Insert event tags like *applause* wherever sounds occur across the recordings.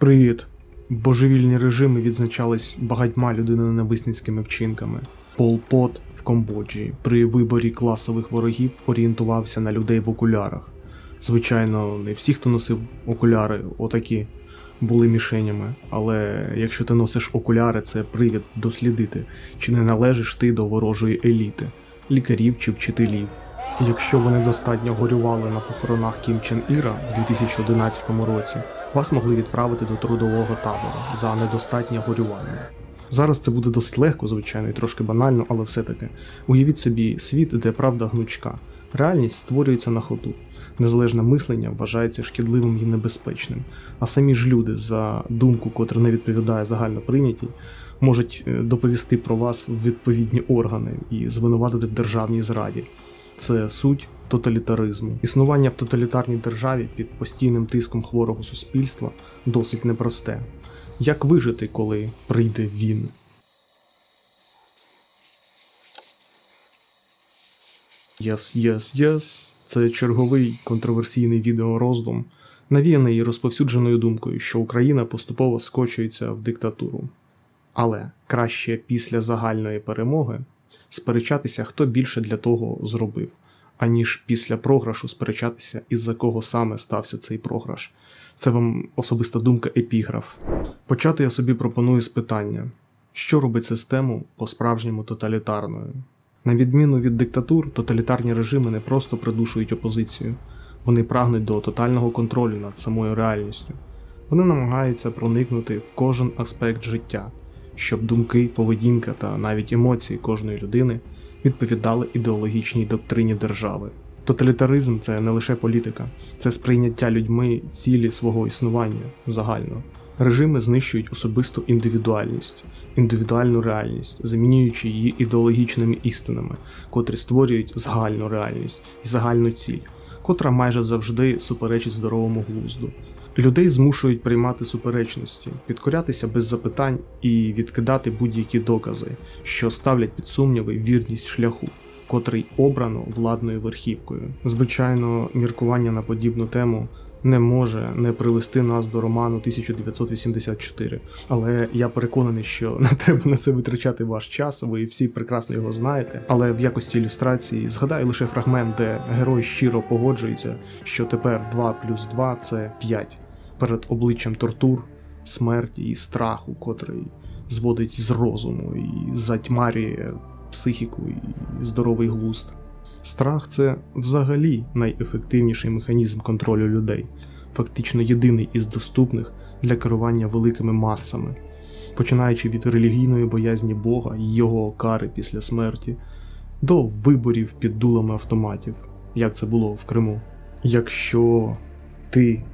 Привіт! Божевільні режими відзначались багатьма людиноненависницькими вчинками. Пол Пот в Камбоджі при виборі класових ворогів орієнтувався на людей в окулярах. Звичайно, не всі, хто носив окуляри, отакі були мішенями. Але якщо ти носиш окуляри, це привід дослідити, чи не належиш ти до ворожої еліти, лікарів чи вчителів. Якщо ви недостатньо горювали на похоронах Кім Чен Іра в 2011 році, вас могли відправити до трудового табору за недостатнє горювання. Зараз це буде досить легко, звичайно, і трошки банально, але все-таки. Уявіть собі світ, де правда гнучка. Реальність створюється на ходу. Незалежне мислення вважається шкідливим і небезпечним, а самі ж люди, за думку, котра не відповідає загально прийнятій, можуть е, доповісти про вас в відповідні органи і звинуватити в державній зраді. Це суть тоталітаризму. Існування в тоталітарній державі під постійним тиском хворого суспільства досить непросте. Як вижити, коли прийде він? Yes, yes, yes. Це черговий контроверсійний відеороздум, навіяний розповсюдженою думкою, що Україна поступово скочується в диктатуру. Але краще після загальної перемоги сперечатися, хто більше для того зробив, аніж після програшу сперечатися, із-за кого саме стався цей програш. Це вам особиста думка епіграф. Почати я собі пропоную з питання: що робить систему по-справжньому тоталітарною? На відміну від диктатур, тоталітарні режими не просто придушують опозицію, вони прагнуть до тотального контролю над самою реальністю. Вони намагаються проникнути в кожен аспект життя, щоб думки, поведінка та навіть емоції кожної людини відповідали ідеологічній доктрині держави. Тоталітаризм це не лише політика, це сприйняття людьми цілі свого існування загально. Режими знищують особисту індивідуальність, індивідуальну реальність, замінюючи її ідеологічними істинами, котрі створюють загальну реальність і загальну ціль, котра майже завжди суперечить здоровому глузду. Людей змушують приймати суперечності, підкорятися без запитань і відкидати будь-які докази, що ставлять під сумніви вірність шляху, котрий обрано владною верхівкою. Звичайно, міркування на подібну тему не може не привести нас до роману 1984. Але я переконаний, що *laughs* не треба на це витрачати ваш час. Ви всі прекрасно його знаєте. Але в якості ілюстрації згадаю лише фрагмент, де герой щиро погоджується, що тепер 2 плюс 2 це 5 перед обличчям тортур, смерті і страху, котрий зводить з розуму і затьмарює психіку і здоровий глузд. Страх це взагалі найефективніший механізм контролю людей, фактично єдиний із доступних для керування великими масами, починаючи від релігійної боязні Бога і його кари після смерті, до виборів під дулами автоматів, як це було в Криму. Якщо ти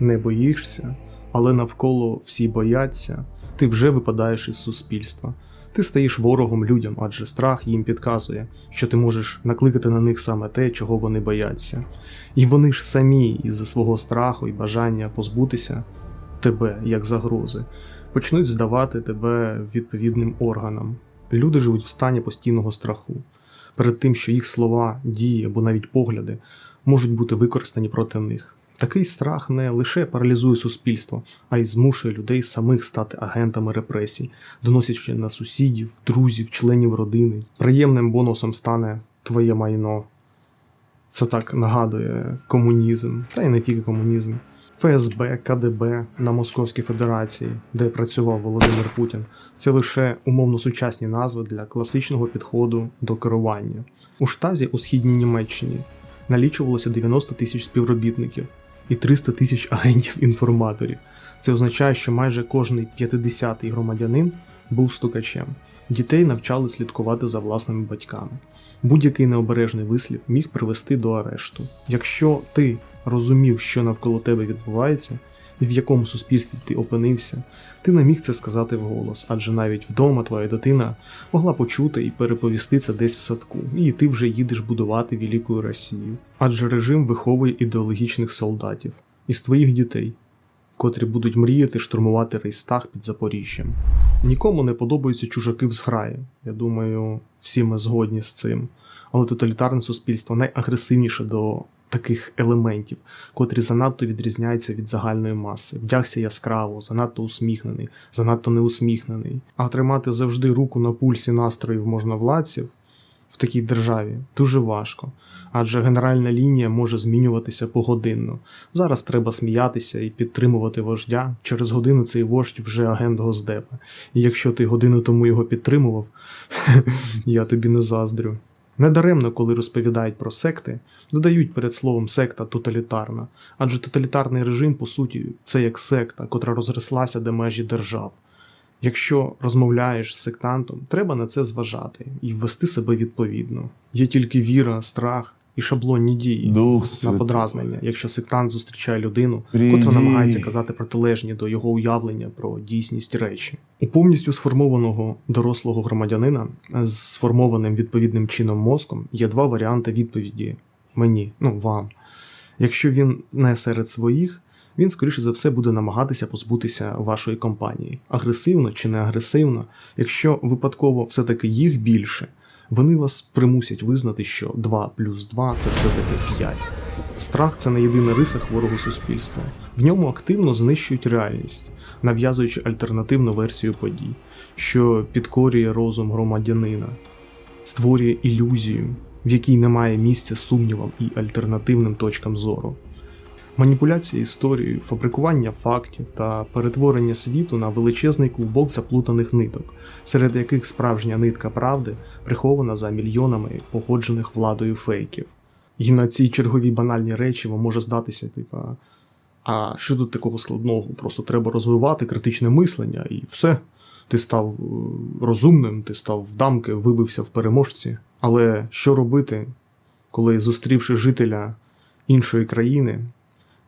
не боїшся, але навколо всі бояться, ти вже випадаєш із суспільства. Ти стаєш ворогом людям, адже страх їм підказує, що ти можеш накликати на них саме те, чого вони бояться. І вони ж самі із-за свого страху і бажання позбутися тебе як загрози, почнуть здавати тебе відповідним органам. Люди живуть в стані постійного страху перед тим, що їх слова, дії або навіть погляди можуть бути використані проти них. Такий страх не лише паралізує суспільство, а й змушує людей самих стати агентами репресій, доносячи на сусідів, друзів, членів родини. Приємним бонусом стане твоє майно. Це так нагадує комунізм, та й не тільки комунізм. ФСБ, КДБ на Московській Федерації, де працював Володимир Путін, це лише умовно сучасні назви для класичного підходу до керування. У штазі у східній Німеччині налічувалося 90 тисяч співробітників і 300 тисяч агентів-інформаторів. Це означає, що майже кожний 50-й громадянин був стукачем. Дітей навчали слідкувати за власними батьками. Будь-який необережний вислів міг привести до арешту. Якщо ти розумів, що навколо тебе відбувається, в якому суспільстві ти опинився, ти не міг це сказати вголос, адже навіть вдома твоя дитина могла почути і переповісти це десь в садку, і ти вже їдеш будувати велику Росію. Адже режим виховує ідеологічних солдатів із твоїх дітей, котрі будуть мріяти штурмувати рейстаг під Запоріжжям. Нікому не подобаються чужаки в зграї. Я думаю, всі ми згодні з цим. Але тоталітарне суспільство найагресивніше до таких елементів, котрі занадто відрізняються від загальної маси. Вдягся яскраво, занадто усміхнений, занадто неусміхнений. А тримати завжди руку на пульсі настроїв можновладців в такій державі дуже важко, адже генеральна лінія може змінюватися погодинно. Зараз треба сміятися і підтримувати вождя. Через годину цей вождь вже агент Госдепа. І якщо ти годину тому його підтримував, *laughs* я тобі не заздрю. Недаремно, коли розповідають про секти, додають перед словом секта тоталітарна, адже тоталітарний режим, по суті, це як секта, котра розрослася до межі держав. Якщо розмовляєш з сектантом, треба на це зважати і ввести себе відповідно. Є тільки віра, страх і шаблонні дії Дух на подразнення, якщо сектант зустрічає людину, котра намагається казати протилежні до його уявлення про дійсність речі. У повністю сформованого дорослого громадянина з сформованим відповідним чином мозком є два варіанти відповіді мені, ну вам. Якщо він не серед своїх, він скоріше за все буде намагатися позбутися вашої компанії. Агресивно чи не агресивно, якщо випадково все-таки їх більше, вони вас примусять визнати, що 2 плюс 2 це все-таки 5. Страх це не єдина риса хворого суспільства. В ньому активно знищують реальність, нав'язуючи альтернативну версію подій, що підкорює розум громадянина, створює ілюзію, в якій немає місця сумнівам і альтернативним точкам зору. Маніпуляція історією, фабрикування фактів та перетворення світу на величезний клубок заплутаних ниток, серед яких справжня нитка правди прихована за мільйонами походжених владою фейків. І на ці чергові банальні речі вам може здатися, типа, а що тут такого складного? Просто треба розвивати критичне мислення і все. Ти став е, розумним, ти став в дамки, вибився в переможці. Але що робити, коли зустрівши жителя іншої країни,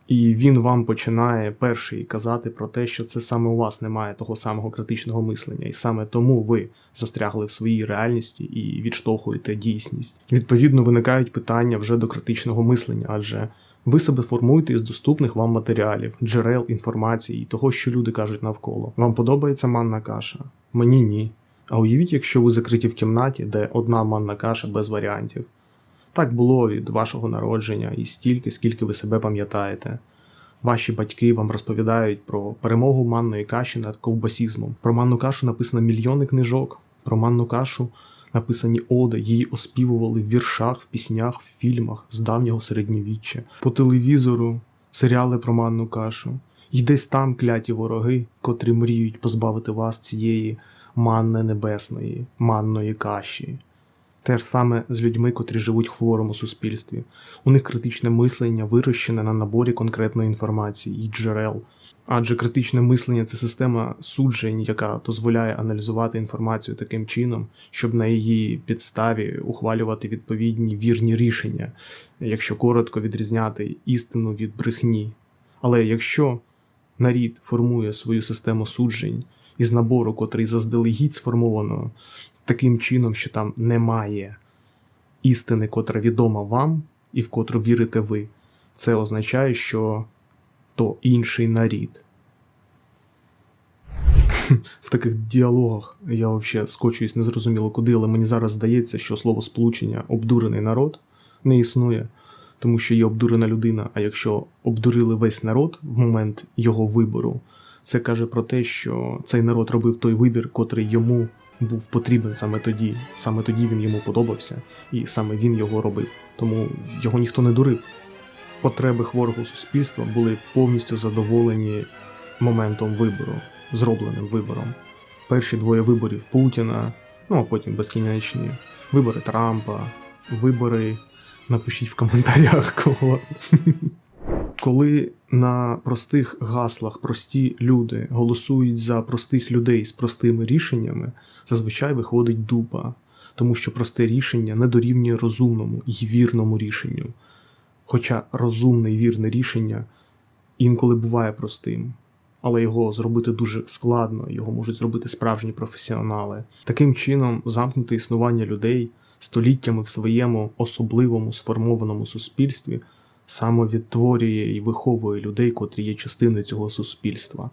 і він вам починає перший казати про те, що це саме у вас немає того самого критичного мислення, і саме тому ви застрягли в своїй реальності і відштовхуєте дійсність. Відповідно, виникають питання вже до критичного мислення, адже ви себе формуєте із доступних вам матеріалів, джерел інформації і того, що люди кажуть навколо. Вам подобається манна каша? Мені ні. А уявіть, якщо ви закриті в кімнаті, де одна манна каша без варіантів. Так було від вашого народження і стільки, скільки ви себе пам'ятаєте. Ваші батьки вам розповідають про перемогу манної каші над ковбасізмом. Про манну кашу написано мільйони книжок. Про манну кашу написані оди, її оспівували в віршах, в піснях, в фільмах з давнього середньовіччя. По телевізору серіали про манну кашу. І десь там кляті вороги, котрі мріють позбавити вас цієї манни небесної, манної каші. Те ж саме з людьми, котрі живуть в хворому суспільстві. У них критичне мислення вирощене на наборі конкретної інформації і джерел. Адже критичне мислення це система суджень, яка дозволяє аналізувати інформацію таким чином, щоб на її підставі ухвалювати відповідні вірні рішення, якщо коротко відрізняти істину від брехні. Але якщо нарід формує свою систему суджень із набору, котрий заздалегідь сформовано таким чином, що там немає істини, котра відома вам і в котру вірите ви, це означає, що то інший нарід. *laughs* В таких діалогах я взагалі скочуюсь незрозуміло куди, але мені зараз здається, що слово сполучення обдурений народ не існує, тому що є обдурена людина. А якщо обдурили весь народ в момент його вибору, це каже про те, що цей народ робив той вибір, котрий йому був потрібен саме тоді. Саме тоді він йому подобався, і саме він його робив. Тому його ніхто не дурив. Потреби хворого суспільства були повністю задоволені моментом вибору, зробленим вибором. Перші двоє виборів Путіна, ну а потім безкінечні, вибори Трампа, вибори. Напишіть в коментарях *laughs* кого. Коли на простих гаслах прості люди голосують за простих людей з простими рішеннями, зазвичай виходить дупа, тому що просте рішення не дорівнює розумному і вірному рішенню. Хоча розумне і вірне рішення інколи буває простим, але його зробити дуже складно, його можуть зробити справжні професіонали. Таким чином, замкнуте існування людей століттями в своєму особливому сформованому суспільстві самовідтворює і виховує людей, котрі є частиною цього суспільства,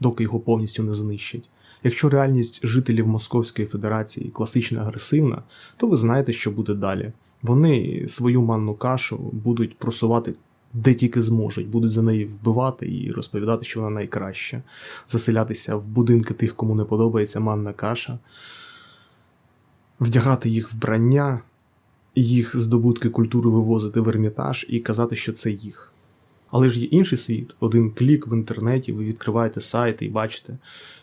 доки його повністю не знищать. Якщо реальність жителів Московської Федерації класично агресивна, то ви знаєте, що буде далі. Вони свою манну кашу будуть просувати де тільки зможуть, будуть за неї вбивати і розповідати, що вона найкраща, заселятися в будинки тих, кому не подобається манна каша, вдягати їх вбрання, їх здобутки культури вивозити в ермітаж і казати, що це їх. Але ж є інший світ, один клік в інтернеті, ви відкриваєте сайти і бачите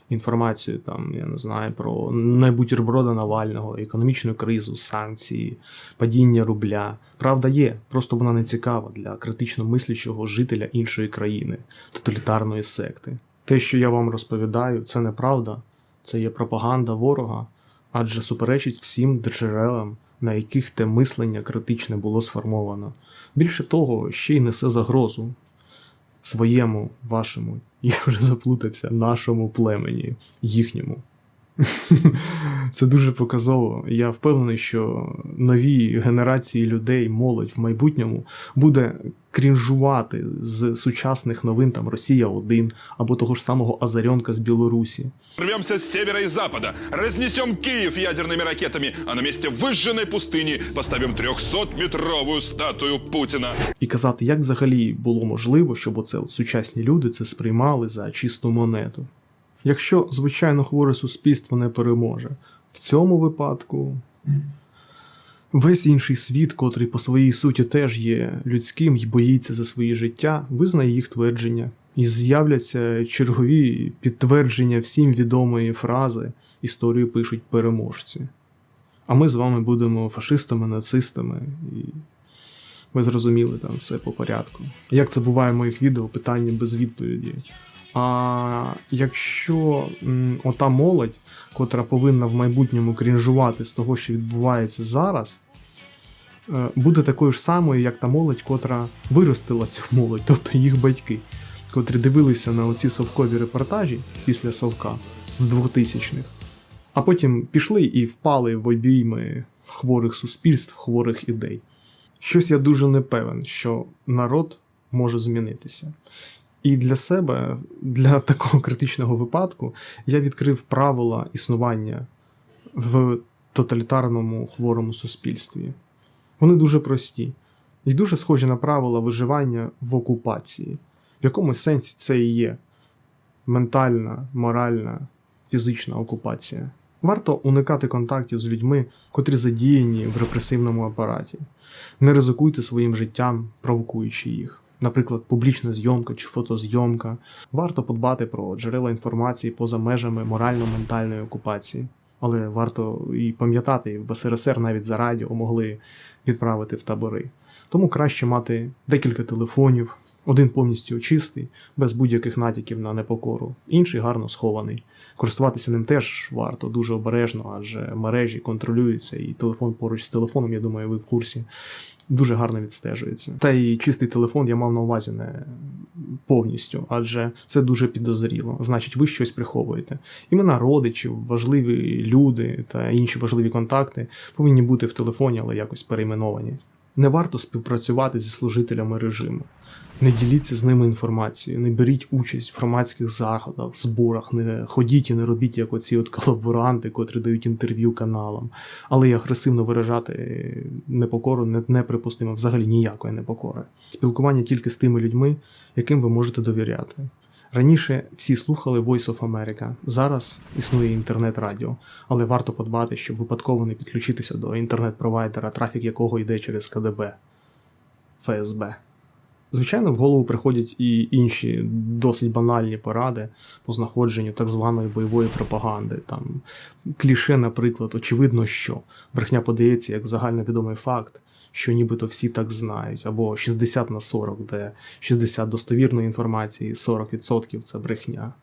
інформацію, там, я не знаю, про найбутерброда Навального, економічну кризу, санкції, падіння рубля. Правда є, просто вона не цікава для критично мислячого жителя іншої країни, тоталітарної секти. Те, що я вам розповідаю, це неправда, це є пропаганда ворога, адже суперечить всім джерелам, на яких те мислення критичне було сформовано. Більше того, ще й несе загрозу своєму, вашому, *laughs* я вже заплутався, нашому племені, їхньому. Це дуже показово. Я впевнений, що нові генерації людей, молодь в майбутньому буде крінжувати з сучасних новин там Росія 1 або того ж самого Азаренка з Білорусі. Рвемся с севера и запада, разнесем Киев ядерными ракетами, а на месте выжженной пустыни поставим 300-метровую статую Путина. І казати, як взагалі було можливо, щоб оце от сучасні люди це сприймали за чисту монету. Якщо звичайно хворе суспільство не переможе, в цьому випадку весь інший світ, котрий по своїй суті теж є людським і боїться за своє життя, визнає їх твердження. І з'являться чергові підтвердження всім відомої фрази історію пишуть переможці. А ми з вами будемо фашистами, нацистами, і ви зрозуміли там все по порядку. Як це буває в моїх відео, питання без відповіді. А якщо м, ота молодь, котра повинна в майбутньому крінжувати з того, що відбувається зараз, е, буде такою ж самою, як та молодь, котра виростила цю молодь, тобто їх батьки, котрі дивилися на оці совкові репортажі після совка в 2000-х, а потім пішли і впали в обійми хворих суспільств, хворих ідей. Щось я дуже не певен, що народ може змінитися. І для себе, для *laughs* такого критичного випадку, я відкрив правила існування в тоталітарному хворому суспільстві. Вони дуже прості і дуже схожі на правила виживання в окупації. В якомусь сенсі це і є ментальна, моральна, фізична окупація. Варто уникати контактів з людьми, котрі задіяні в репресивному апараті. Не ризикуйте своїм життям, провокуючи їх. Наприклад, публічна зйомка чи фотозйомка. Варто подбати про джерела інформації поза межами морально-ментальної окупації. Але варто і пам'ятати, в СРСР навіть за радіо могли відправити в табори. Тому краще мати декілька телефонів, один повністю чистий, без будь-яких натяків на непокору, інший гарно схований. Користуватися ним теж варто дуже обережно, адже мережі контролюються, і телефон поруч з телефоном, я думаю, ви в курсі, дуже гарно відстежується. Та і чистий телефон я мав на увазі не повністю, адже це дуже підозріло. Значить, ви щось приховуєте. Імена родичів, важливі люди та інші важливі контакти повинні бути в телефоні, але якось перейменовані. Не варто співпрацювати зі служителями режиму. Не діліться з ними інформацією, не беріть участь в громадських заходах, зборах, не ходіть і не робіть як оці от колаборанти, котрі дають інтерв'ю каналам. Але і агресивно виражати непокору не, неприпустимо, взагалі ніякої непокори. Спілкування тільки з тими людьми, яким ви можете довіряти. Раніше всі слухали Voice of America, зараз існує інтернет-радіо, але варто подбати, щоб випадково не підключитися до інтернет-провайдера, трафік якого йде через КДБ, ФСБ. Звичайно, в голову приходять і інші досить банальні поради по знаходженню так званої бойової пропаганди. Там кліше, наприклад, очевидно, що брехня подається як загальновідомий факт, що нібито всі так знають, або 60 на 40, де 60 достовірної інформації, 40% це брехня.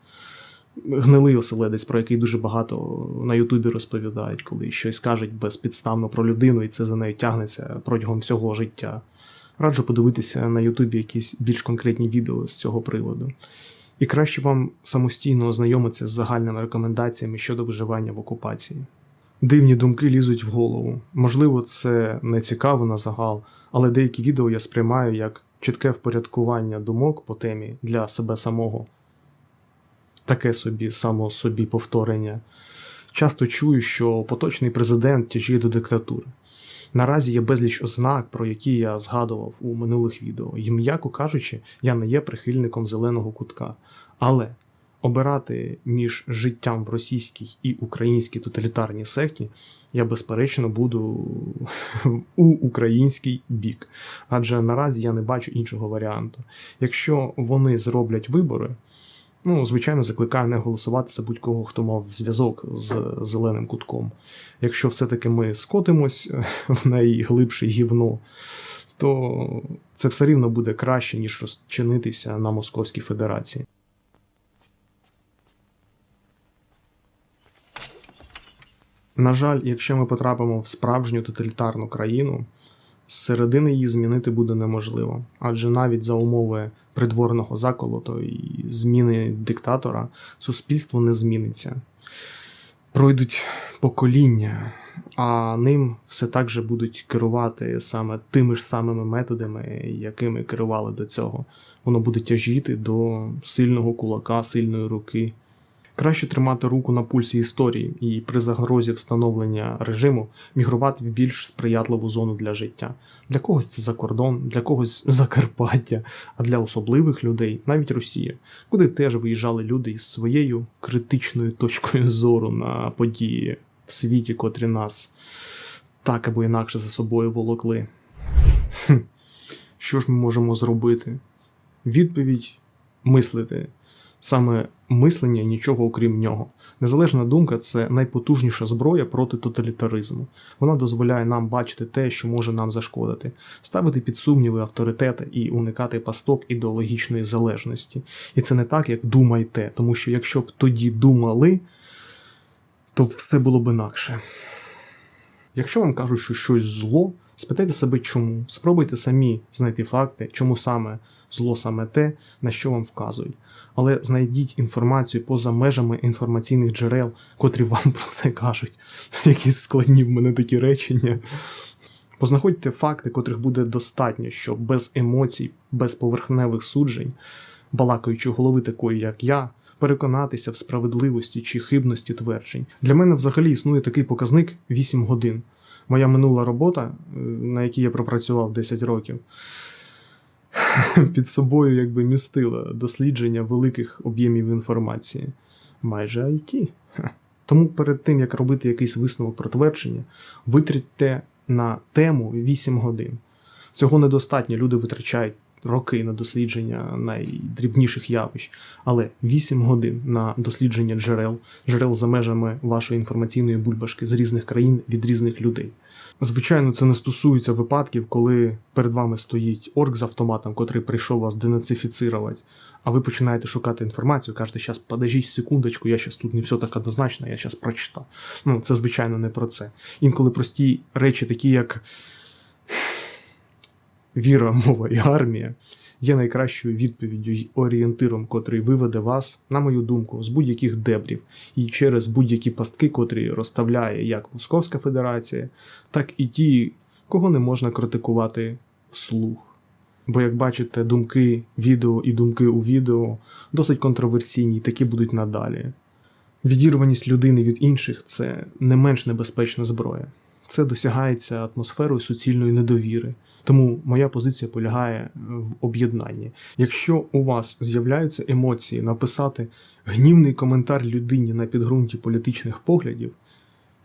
Гнилий оселедець, про який дуже багато на Ютубі розповідають, коли щось кажуть безпідставно про людину, і це за нею тягнеться протягом всього життя. Раджу подивитися на Ютубі якісь більш конкретні відео з цього приводу. І краще вам самостійно ознайомитися з загальними рекомендаціями щодо виживання в окупації. Дивні думки лізуть в голову. Можливо, це не цікаво на загал, але деякі відео я сприймаю як чітке впорядкування думок по темі для себе самого, таке собі само собі повторення. Часто чую, що поточний президент тяжіє до диктатури. Наразі є безліч ознак, про які я згадував у минулих відео, і м'яко кажучи, я не є прихильником зеленого кутка. Але обирати між життям в російській і українській тоталітарній секті я безперечно буду *laughs* у український бік. Адже наразі я не бачу іншого варіанту. Якщо вони зроблять вибори, ну, звичайно, закликаю не голосувати за будь-кого, хто мав зв'язок з зеленим кутком. Якщо все-таки ми скотимось *laughs* в найглибше гівно, то це все рівно буде краще, ніж розчинитися на Московській Федерації. На жаль, якщо ми потрапимо в справжню тоталітарну країну, з середини її змінити буде неможливо, адже навіть за умови придворного заколоту і зміни диктатора суспільство не зміниться. Пройдуть покоління, а ним все так же будуть керувати саме тими ж самими методами, якими керували до цього. Воно буде тяжіти до сильного кулака, сильної руки. Краще тримати руку на пульсі історії і при загрозі встановлення режиму мігрувати в більш сприятливу зону для життя. Для когось це за кордон, для когось *laughs* Закарпаття, а для особливих людей навіть Росія, куди теж виїжджали люди із своєю критичною точкою зору на події в світі, котрі нас так або інакше за собою волокли. Хм. Що ж ми можемо зробити? Відповідь мислити. Саме мислення і нічого окрім нього. Незалежна думка це найпотужніша зброя проти тоталітаризму. Вона дозволяє нам бачити те, що може нам зашкодити, ставити під сумніви авторитети і уникати пасток ідеологічної залежності. І це не так, як думайте, тому що якщо б тоді думали, то все було б інакше. Якщо вам кажуть, що щось зло, спитайте себе чому. Спробуйте самі знайти факти, чому саме зло саме те, на що вам вказують. Але знайдіть інформацію поза межами інформаційних джерел, котрі вам про це кажуть. *laughs* Які складні в мене такі речення. Познаходьте факти, котрих буде достатньо, щоб без емоцій, без поверхневих суджень, балакаючи голови такої, як я, переконатися в справедливості чи хибності тверджень. Для мене взагалі існує такий показник 8 годин. Моя минула робота, е, на якій я пропрацював 10 років, *laughs* під собою якби містила дослідження великих об'ємів інформації. Майже IT. Тому перед тим, як робити якийсь висновок про твердження, витратьте на тему 8 годин. Цього недостатньо, люди витрачають роки на дослідження найдрібніших явищ, але 8 годин на дослідження джерел, джерел за межами вашої інформаційної бульбашки з різних країн від різних людей. Звичайно, це не стосується випадків, коли перед вами стоїть орк з автоматом, котрий прийшов вас денацифіцирувати, а ви починаєте шукати інформацію, кажете, зараз подождіть секундочку, я зараз тут не все так однозначно, я зараз прочитав. Ну, це звичайно не про це. Інколи прості речі, такі як віра, мова і армія, є найкращою відповіддю й орієнтиром, котрий виведе вас, на мою думку, з будь-яких дебрів і через будь-які пастки, котрі розставляє як Московська Федерація, так і ті, кого не можна критикувати вслух. Бо, як бачите, думки відео і думки у відео досить контроверсійні, і такі будуть надалі. Відірваність людини від інших це не менш небезпечна зброя. Це досягається атмосферою суцільної недовіри. Тому моя позиція полягає в об'єднанні. Якщо у вас з'являються емоції написати гнівний коментар людині на підґрунті політичних поглядів,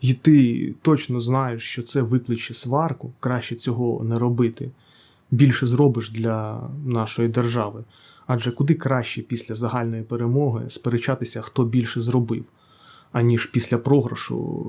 і ти точно знаєш, що це викличе сварку, краще цього не робити. Більше зробиш для нашої держави. Адже куди краще після загальної перемоги сперечатися, хто більше зробив, аніж після програшу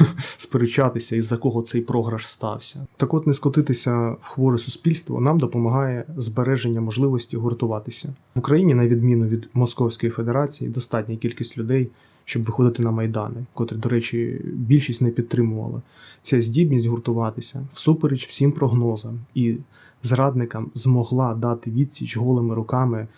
*laughs* сперечатися, із за кого цей програш стався. Так от не скотитися в хворе суспільство нам допомагає збереження можливості гуртуватися. В Україні, на відміну від Московської Федерації, достатня кількість людей, щоб виходити на майдани, котрі, до речі, більшість не підтримувала. Ця здібність гуртуватися всупереч всім прогнозам і зрадникам змогла дати відсіч голими руками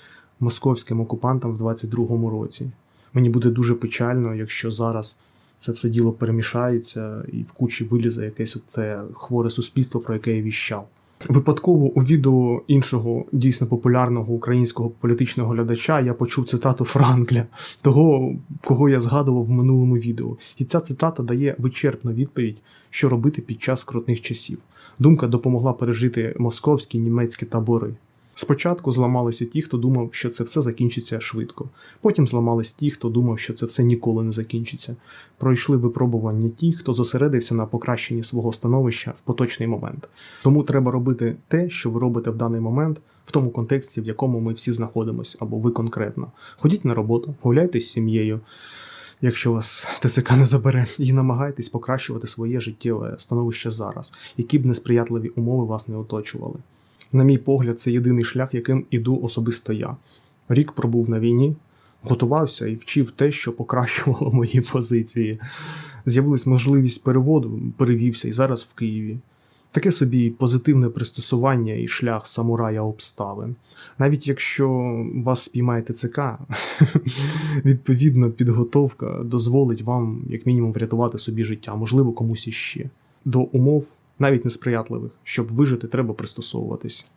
московським окупантам в 22-му році. Мені буде дуже печально, якщо зараз це все діло перемішається і в кучі вилізе якесь оце хворе суспільство, про яке я віщав. Випадково у відео іншого дійсно популярного українського політичного глядача я почув цитату Франкля, того, кого я згадував в минулому відео. І ця цитата дає вичерпну відповідь, що робити під час скрутних часів. Думка допомогла пережити московські німецькі табори. Спочатку зламалися ті, хто думав, що це все закінчиться швидко. Потім зламались ті, хто думав, що це все ніколи не закінчиться. Пройшли випробування ті, хто зосередився на покращенні свого становища в поточний момент. Тому треба робити те, що ви робите в даний момент, в тому контексті, в якому ми всі знаходимося, або ви конкретно. Ходіть на роботу, гуляйте з сім'єю, якщо вас *laughs* ТЦК не забере, і намагайтесь покращувати своє життєве становище зараз, які б несприятливі умови вас не оточували. На мій погляд, це єдиний шлях, яким іду особисто я. Рік пробув на війні, готувався і вчив те, що покращувало *laughs* мої позиції. З'явилась можливість переводу, перевівся і зараз в Києві. Таке собі позитивне пристосування і шлях самурая обставин. Навіть якщо вас спіймає ТЦК, *laughs* відповідно підготовка дозволить вам, як мінімум, врятувати собі життя, можливо, комусь іще. До умов, навіть несприятливих, щоб вижити, треба пристосовуватись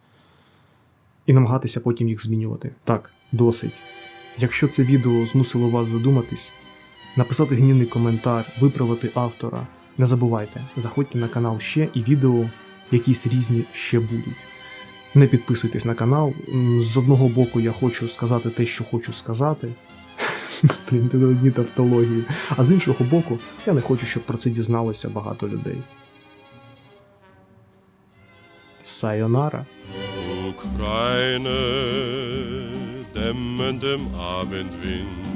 і намагатися потім їх змінювати. Так, досить. Якщо це відео змусило вас задуматись, написати гнівний коментар, виправити автора. Не забувайте, заходьте на канал ще і відео якісь різні ще будуть. Не підписуйтесь на канал. З одного боку, я хочу сказати те, що хочу сказати. *laughs* Блін, це одні тавтології. А з іншого боку, я не хочу, щоб про це дізналося багато людей. Сайонара. Ukraine, dämmendem Abendwind.